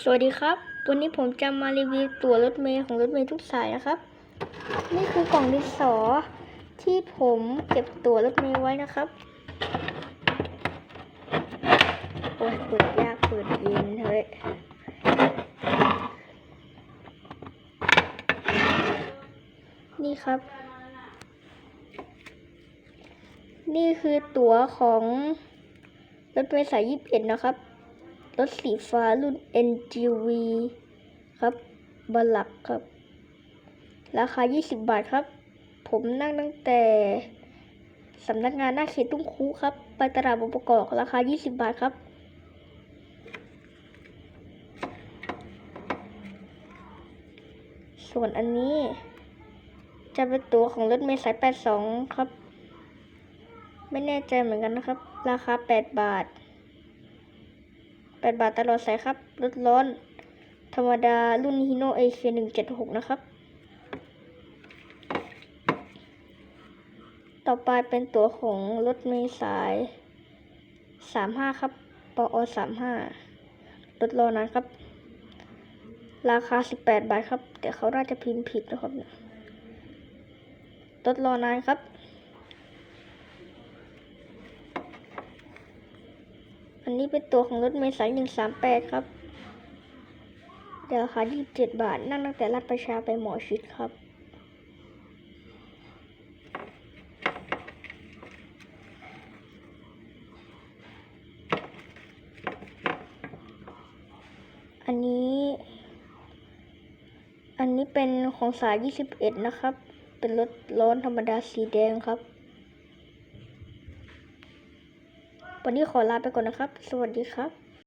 สวัสดีครับ วันนี้ผมจะมารีวิวตั๋วรถเมล์ของรถเมล์ทุกสายนะครับ นี่คือกล่องดินสอที่ผมเก็บตั๋วรถเมล์ไว้นะครับ โอ้ยเปิดยากเปิดเย็นเฮ้ย นี่ครับ นี่คือตั๋วของรถเมล์สายยี่สิบเอ็ดนะครับ รถสีฟ้ารุ่น NGV ครับบลักครับ ราคา 20 บาทครับ ผมนั่งตั้งแต่สำนักงานหน้าเขตตุ้งคูครับ ไปตลาดบางประกอบราคา 20 บาทครับ ส่วนอันนี้ จะเป็นตัวของรถเมล์สาย 82 ครับ ไม่แน่ใจเหมือนกันนะครับ ราคา 8 บาท 8 บาทตลอดสายครับ รถร้อน ธรรมดารุ่นฮิโนเอเหนึ่งเจ็ดหกนะครับ ต่อไปเป็นตัวของรถเมล์สาย 35 ครับปอ35รถรอนานครับ ราคา 18 บาทครับ แต่เขาน่าจะพิมพ์ผิดนะครับรถรอนานครับ อันนี้เป็นตัวของรถเมล์สายหนึ่งสามแปดครับเดี๋ยวราคายี่สิบเจ็ดบาท นั่งตั้งแต่ลาดประชาไปหมอชิดครับ อันนี้ อันนี้เป็นของสายยี่สิบเอ็ดนะครับ เป็นรถร้อนธรรมดาสีแดงครับ วันนี้ขอลาไปก่อนนะครับ สวัสดีครับ